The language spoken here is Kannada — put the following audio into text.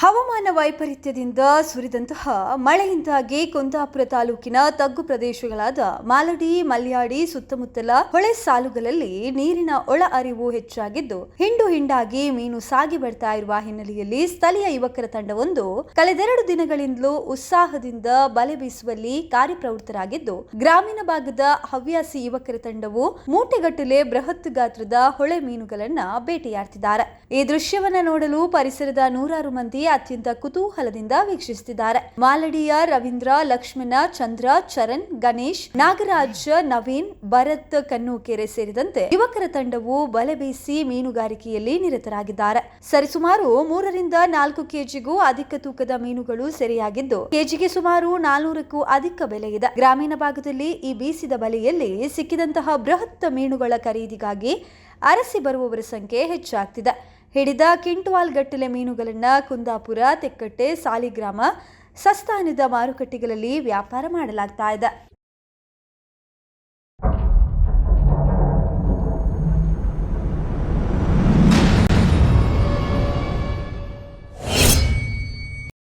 ಹವಾಮಾನ ವೈಪರೀತ್ಯದಿಂದ ಸುರಿದಂತಹ ಮಳೆಯಿಂದಾಗಿ ಕುಂದಾಪುರ ತಾಲೂಕಿನ ತಗ್ಗು ಪ್ರದೇಶಗಳಾದ ಮಾಲಡಿ, ಮಲ್ಯಾಡಿ, ಸುತ್ತಮುತ್ತಲ ಹೊಳೆ ಸಾಲುಗಳಲ್ಲಿ ನೀರಿನ ಒಳ ಅರಿವು ಹೆಚ್ಚಾಗಿದ್ದು, ಹಿಂಡು ಹಿಂಡಾಗಿ ಮೀನು ಸಾಗಿ ಬರ್ತಾ ಇರುವ ಹಿನ್ನೆಲೆಯಲ್ಲಿ ಸ್ಥಳೀಯ ಯುವಕರ ತಂಡವೊಂದು ಕಳೆದೆರಡು ದಿನಗಳಿಂದಲೂ ಉತ್ಸಾಹದಿಂದ ಬಲೆ ಬೀಸುವಲ್ಲಿ ಕಾರ್ಯಪ್ರವೃತ್ತರಾಗಿದ್ದು, ಗ್ರಾಮೀಣ ಭಾಗದ ಹವ್ಯಾಸಿ ಯುವಕರ ತಂಡವು ಮೂಟೆಗಟ್ಟಲೆ ಬೃಹತ್ ಗಾತ್ರದ ಹೊಳೆ ಮೀನುಗಳನ್ನ ಬೇಟೆಯಾಡ್ತಿದ್ದಾರೆ. ಈ ದೃಶ್ಯವನ್ನ ನೋಡಲು ಪರಿಸರದ ನೂರಾರು ಮಂದಿ ಅತ್ಯಂತ ಕುತೂಹಲದಿಂದ ವೀಕ್ಷಿಸುತ್ತಿದ್ದಾರೆ. ಮಾಲಡಿಯ ರವೀಂದ್ರ, ಲಕ್ಷ್ಮಣ, ಚಂದ್ರ, ಚರಣ್, ಗಣೇಶ್, ನಾಗರಾಜ್, ನವೀನ್, ಭರತ್ ಕನ್ನೂಕೆರೆ ಸೇರಿದಂತೆ ಯುವಕರ ತಂಡವು ಬಲೆ ಬೀಸಿ ಮೀನುಗಾರಿಕೆಯಲ್ಲಿ ನಿರತರಾಗಿದ್ದಾರೆ. ಸರಿಸುಮಾರು ಮೂರರಿಂದ ನಾಲ್ಕು ಕೆಜಿಗೂ ಅಧಿಕ ತೂಕದ ಮೀನುಗಳು ಸೆರೆಯಾಗಿದ್ದು, ಕೆಜಿಗೆ ಸುಮಾರು ನಾಲ್ನೂರಕ್ಕೂ ಅಧಿಕ ಬೆಲೆ ಇದೆ. ಗ್ರಾಮೀಣ ಭಾಗದಲ್ಲಿ ಈ ಬೀಸಿದ ಬಲೆಯಲ್ಲಿ ಸಿಕ್ಕಿದಂತಹ ಬೃಹತ್ ಮೀನುಗಳ ಖರೀದಿಗಾಗಿ ಅರಸಿ ಬರುವವರ ಸಂಖ್ಯೆ ಹೆಚ್ಚಾಗ್ತಿದೆ. ಹಿಡಿದ ಕಿಂಟುವಾಲ್ ಗಟ್ಟಲೆ ಮೀನುಗಳನ್ನ ಕುಂದಾಪುರ ತೆಕ್ಕಟ್ಟೆ ಸಾಲಿಗ್ರಾಮ ಸಸ್ತಾನದ ಮಾರುಕಟ್ಟೆಗಳಲ್ಲಿ ವ್ಯಾಪಾರ ಮಾಡಲಾಗ್ತಾ ಇದೆ.